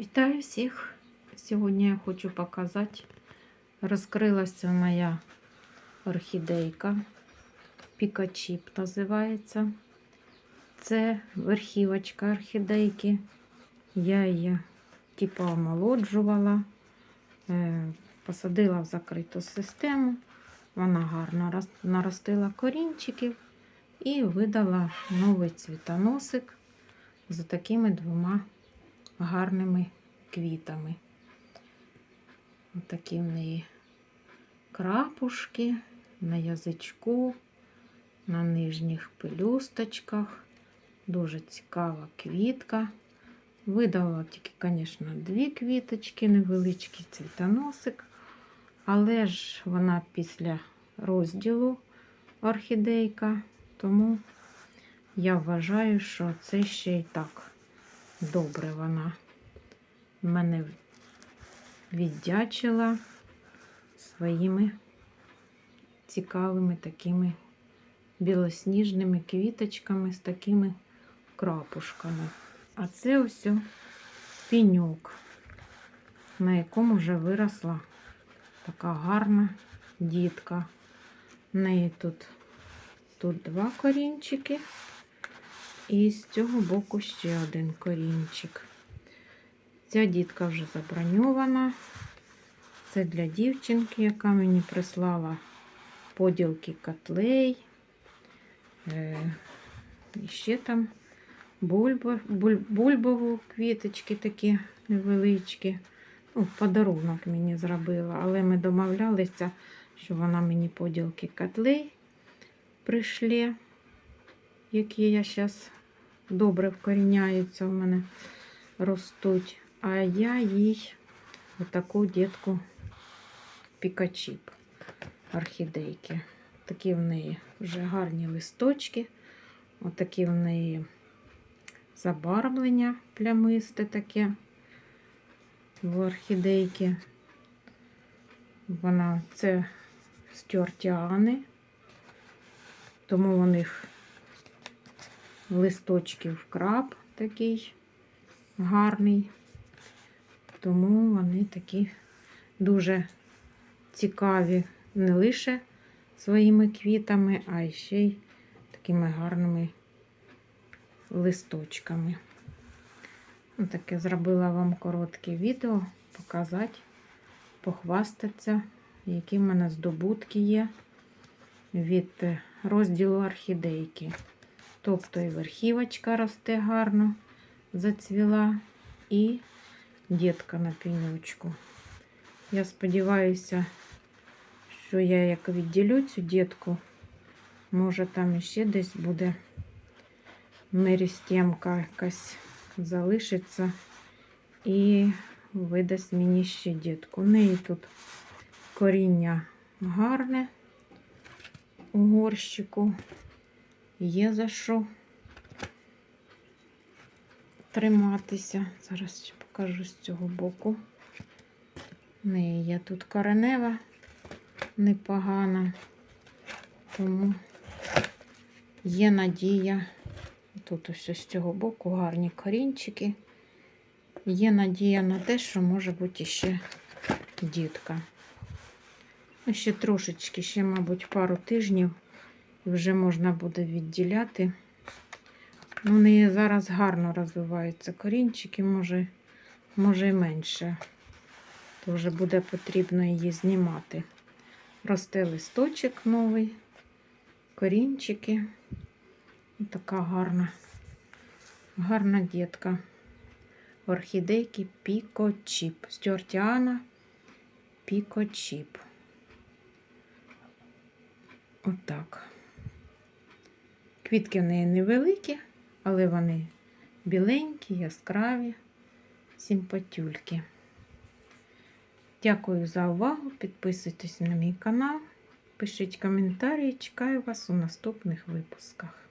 Вітаю всіх! Сьогодні я хочу показати, розкрилася моя орхідейка. Пікачіп називається. Це верхівочка орхідейки. Я її типу омолоджувала, е, посадила в закриту систему. Вона гарно наростила корінчиків і видала новий цвітоносик з такими двома гарними квітами. Отакі в неї крапушки на язичку, на нижніх пелюсточках. Дуже цікава квітка. Видала тільки, звісно, дві квіточки, невеличкий цвітоносик. Але ж вона після розділу орхідейка, тому я вважаю, що це ще й так добре вона мене віддячила своїми цікавими такими білосніжними квіточками з такими крапушками. А це ось піньок, на якому вже виросла така гарна дітка. В неї тут, тут два корінчики. І з цього боку ще один корінчик. Ця дітка вже заброньована. Це для дівчинки, яка мені прислала поділки котлей. Е, і ще там бульба, бульбову квіточки такі невеличкі. Ну, подарунок мені зробила, але ми домовлялися, що вона мені поділки котлей прийшле, які я зараз добре вкоріняються в мене ростуть. А я їй отаку дітку пікачіп орхідейки. Такі в неї вже гарні листочки, отакі в неї забарвлення плямисте таке в орхідейки. Вона це стюартіани, тому у них листочків краб такий гарний. Тому вони такі дуже цікаві не лише своїми квітами, а ще й такими гарними листочками. Таке зробила вам коротке відео, показати, похвастатися, які в мене здобутки є від розділу орхідейки. Тобто і верхівочка росте гарно, зацвіла, і дітка на пенючку. Я сподіваюся, що я як відділю цю дітку, може там іще десь буде мерістємка якась залишиться і видасть мені ще дітку. У неї тут коріння гарне у горщику. Є за що триматися. Зараз ще покажу з цього боку. В неї є тут коренева непогана, тому є надія. Тут ось з цього боку гарні корінчики. Є надія на те, що може бути ще дітка. Ще трошечки, ще, мабуть, пару тижнів вже можна буде відділяти. Ну, неї зараз гарно розвиваються корінчики, може, може і менше. То вже буде потрібно її знімати. Росте листочок новий, корінчики. Така гарна, гарна дітка. Орхідейки Пікочіп. Стюартіана Пікочіп. Отак. Квітки в неї невеликі, але вони біленькі, яскраві, симпатюльки. Дякую за увагу. Підписуйтесь на мій канал, пишіть коментарі, чекаю вас у наступних випусках.